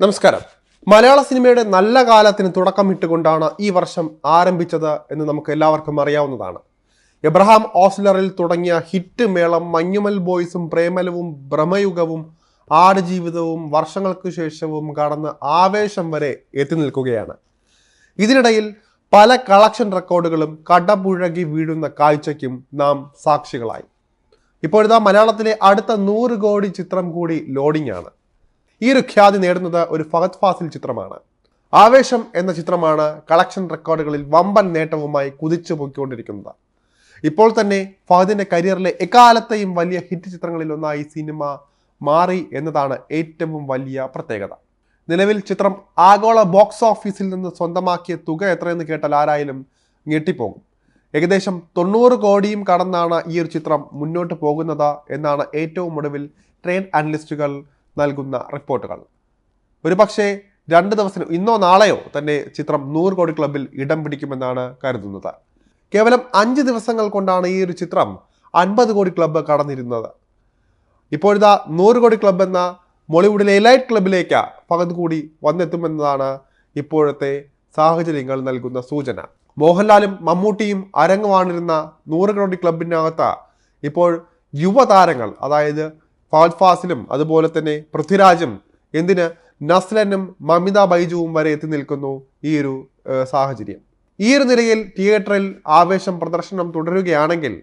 നമസ്കാരം. മലയാള സിനിമയുടെ നല്ല കാലത്തിന് തുടക്കമിട്ടുകൊണ്ടാണ് ഈ വർഷം ആരംഭിച്ചത് എന്ന് നമുക്ക് എല്ലാവർക്കും അറിയാവുന്നതാണ്. എബ്രഹാം ഓസ്ലറിൽ തുടങ്ങിയ ഹിറ്റ് മേളം മഞ്ഞുമൽ ബോയ്സും പ്രേമലവും ഭ്രമയുഗവും ആടുജീവിതവും വർഷങ്ങൾക്ക് ശേഷവും കടന്ന് ആവേശം വരെ എത്തി നിൽക്കുകയാണ്. ഇതിനിടയിൽ പല കളക്ഷൻ റെക്കോർഡുകളും കടപുഴകി വീഴുന്ന കാഴ്ചയ്ക്കും നാം സാക്ഷികളായി. ഇപ്പോഴിതാ മലയാളത്തിലെ അടുത്ത നൂറ് കോടി ചിത്രം കൂടി ലോഡിംഗ് ആണ് ഈ ഒരു ഖ്യാതി നേടുന്നത് ഒരു ഫഹദ് ഫാസിൽ ചിത്രമാണ്. ആവേശം എന്ന ചിത്രമാണ് കളക്ഷൻ റെക്കോർഡുകളിൽ വമ്പൻ നേട്ടവുമായി കുതിച്ചു പൊയ്ക്കൊണ്ടിരിക്കുന്നത്. ഇപ്പോൾ തന്നെ ഫഹദിന്റെ കരിയറിലെ എക്കാലത്തെയും വലിയ ഹിറ്റ് ചിത്രങ്ങളിൽ ഒന്നായി സിനിമ മാറി എന്നതാണ് ഏറ്റവും വലിയ പ്രത്യേകത. നിലവിൽ ചിത്രം ആഗോള ബോക്സ് ഓഫീസിൽ നിന്ന് സ്വന്തമാക്കിയ തുക എത്രയെന്ന് കേട്ടാൽ ആരായാലും ഞെട്ടിപ്പോകും. ഏകദേശം തൊണ്ണൂറ് കോടിയും കടന്നാണ് ഈ ഒരു ചിത്രം മുന്നോട്ട് പോകുന്നത് എന്നാണ് ഏറ്റവും ഒടുവിൽ ട്രേഡ് അനലിസ്റ്റുകൾ നൽകുന്ന റിപ്പോർട്ടുകൾ. ഒരുപക്ഷെ രണ്ട് ദിവസം ഇന്നോ നാളെയോ തന്നെ ചിത്രം നൂറ് കോടി ക്ലബിൽ ഇടം പിടിക്കുമെന്നാണ് കരുതുന്നത്. കേവലം അഞ്ച് ദിവസങ്ങൾ കൊണ്ടാണ് ഈ ഒരു ചിത്രം അൻപത് കോടി ക്ലബ്ബ് കടന്നിരുന്നത്. ഇപ്പോഴിതാ നൂറ് കോടി ക്ലബ്ബ് എന്ന മോളിവുഡിലെ എലൈറ്റ് ക്ലബിലേക്ക് പകുതി കൂടി വന്നെത്തുമെന്നതാണ് ഇപ്പോഴത്തെ സാഹചര്യങ്ങൾ നൽകുന്ന സൂചന. മോഹൻലാലും മമ്മൂട്ടിയും അരങ്ങുവാണിരുന്ന നൂറ് കോടി ക്ലബിനകത്ത് ഇപ്പോൾ യുവതാരങ്ങൾ അതായത് ഫാസിലും അതുപോലെ തന്നെ പൃഥ്വിരാജും എന്തിന് നസ്ലനും മമിത ബൈജുവും വരെ എത്തി നിൽക്കുന്നു ഈ ഒരു സാഹചര്യം. ഈ ഒരു നിലയിൽ തിയേറ്ററിൽ ആവേശം പ്രദർശനം തുടരുകയാണെങ്കിൽ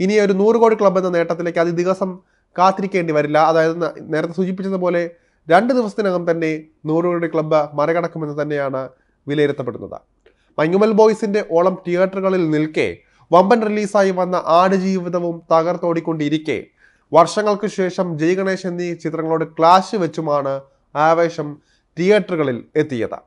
ഇനി ഒരു നൂറ് കോടി ക്ലബ് എന്ന നേട്ടത്തിലേക്ക് അതി ദിവസം കാത്തിരിക്കേണ്ടി വരില്ല. അതായത് നേരത്തെ സൂചിപ്പിച്ചതുപോലെ രണ്ട് ദിവസത്തിനകം തന്നെ നൂറ് കോടി ക്ലബ്ബ് മറികടക്കുമെന്ന് തന്നെയാണ് വിലയിരുത്തപ്പെടുന്നത്. മഞ്ഞുമൽ ബോയ്സിന്റെ ഓളം തിയേറ്ററുകളിൽ നിൽക്കെ വമ്പൻ റിലീസായി വന്ന ആടുജീവിതവും തകർത്തോടിക്കൊണ്ടിരിക്കെ വർഷങ്ങൾക്ക് ശേഷം ജയ് ഗണേശ് എന്നീ ചിത്രങ്ങളോട് ക്ലാഷ് വെച്ചുമാണ് ആവേശം തിയേറ്ററുകളിൽ എത്തിയത്.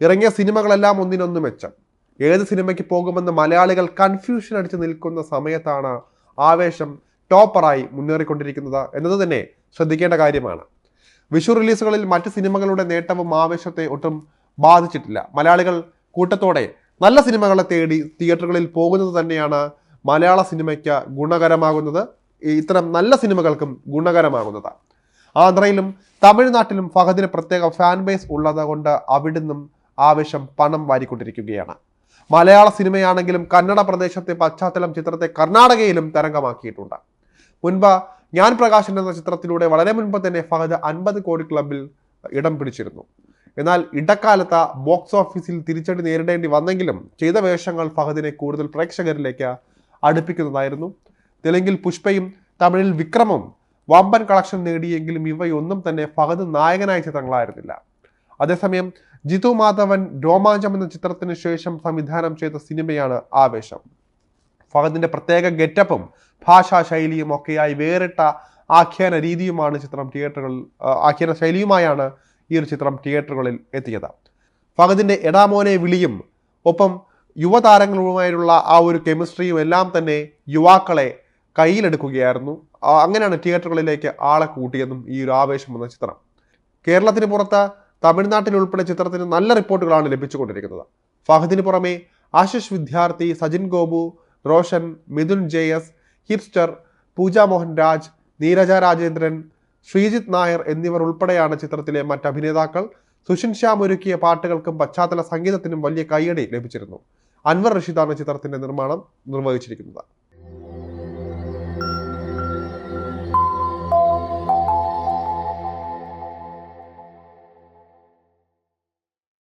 ഇറങ്ങിയ സിനിമകളെല്ലാം ഒന്നിനൊന്ന് മെച്ചം. ഏത് സിനിമയ്ക്ക് പോകുമെന്ന് മലയാളികൾ കൺഫ്യൂഷൻ അടിച്ച് നിൽക്കുന്ന സമയത്താണ് ആവേശം ടോപ്പറായി മുന്നേറിക്കൊണ്ടിരിക്കുന്നത് എന്നത് തന്നെ ശ്രദ്ധിക്കേണ്ട കാര്യമാണ്. വിഷു റിലീസുകളിൽ മറ്റ് സിനിമകളുടെ നേട്ടവും ആവേശത്തെ ഒട്ടും ബാധിച്ചിട്ടില്ല. മലയാളികൾ കൂട്ടത്തോടെ നല്ല സിനിമകളെ തേടി തിയേറ്ററുകളിൽ പോകുന്നത് തന്നെയാണ് മലയാള സിനിമയ്ക്ക് ഗുണകരമാകുന്നത്. ഇത്തരം നല്ല സിനിമകൾക്കും ഗുണകരമാകുന്നത് ആന്ധ്രയിലും തമിഴ്നാട്ടിലും ഫഹദിന് പ്രത്യേക ഫാൻ ബേസ് ഉള്ളത് കൊണ്ട് അവിടുന്നും ആവശ്യം പണം വാരിക്കൊണ്ടിരിക്കുകയാണ്. മലയാള സിനിമയാണെങ്കിലും കന്നഡ പ്രദേശത്തെ പശ്ചാത്തലം ചിത്രത്തെ കർണാടകയിലും തരംഗമാക്കിയിട്ടുണ്ട്. മുൻപ് ഞാൻ പ്രകാശൻ എന്ന ചിത്രത്തിലൂടെ വളരെ മുൻപ് തന്നെ ഫഹദ് അൻപത് കോടി ക്ലബിൽ ഇടം പിടിച്ചിരുന്നു. എന്നാൽ ഇടക്കാലത്ത് ബോക്സ് ഓഫീസിൽ തിരിച്ചടി നേരിടേണ്ടി വന്നെങ്കിലും ചെയ്ത വേഷങ്ങൾ ഫഹദിനെ കൂടുതൽ പ്രേക്ഷകരിലേക്ക് അടുപ്പിക്കുന്നതായിരുന്നു. തെലുങ്കിൽ പുഷ്പയും തമിഴിൽ വിക്രമും വമ്പൻ കളക്ഷൻ നേടിയെങ്കിലും ഇവയൊന്നും തന്നെ ഫഹദ് നായകനായ ചിത്രങ്ങളായിരുന്നില്ല. അതേസമയം ജിതു മാധവൻ രോമാഞ്ചം എന്ന ചിത്രത്തിന് ശേഷം സംവിധാനം ചെയ്ത സിനിമയാണ് ആവേശം. ഫഹദിന്റെ പ്രത്യേക ഗെറ്റപ്പും ഭാഷാ ശൈലിയും ഒക്കെയായി വേറിട്ട ആഖ്യാന രീതിയുമാണ് ചിത്രം തിയേറ്ററുകളിൽ ആഖ്യാന ശൈലിയുമായാണ് ഈ ഒരു ചിത്രം തിയേറ്ററുകളിൽ എത്തിയത്. ഫഹദിന്റെ എടാമോനെ വിളിയും ഒപ്പം യുവതാരങ്ങളുമായുള്ള ആ ഒരു കെമിസ്ട്രിയും എല്ലാം തന്നെ യുവാക്കളെ കയ്യിലെടുക്കുകയായിരുന്നു. അങ്ങനെയാണ് തിയേറ്ററുകളിലേക്ക് ആളെ കൂട്ടിയതും ഈ ഒരു ആവേശം വന്ന ചിത്രം. കേരളത്തിന് പുറത്ത് തമിഴ്നാട്ടിൽ ഉൾപ്പെടെ ചിത്രത്തിന് നല്ല റിപ്പോർട്ടുകളാണ് ലഭിച്ചുകൊണ്ടിരിക്കുന്നത്. ഫഹദിന് പുറമെ Ashish Vidyarthi Sajin Gopu Roshan Mithun J S Hipster Pooja Mohan Raj Neeraja Rajendran Sreejith Nair എന്നിവർ ഉൾപ്പെടെയാണ് ചിത്രത്തിലെ മറ്റ് അഭിനേതാക്കൾ. സുഷിൻ ശ്യാം ഒരുക്കിയ പാട്ടുകൾക്കും പശ്ചാത്തല സംഗീതത്തിനും വലിയ കയ്യടി ലഭിച്ചിരുന്നു. അൻവർ റഷീദാണ് ചിത്രത്തിന്റെ നിർമ്മാണം നിർവഹിച്ചിരിക്കുന്നത്.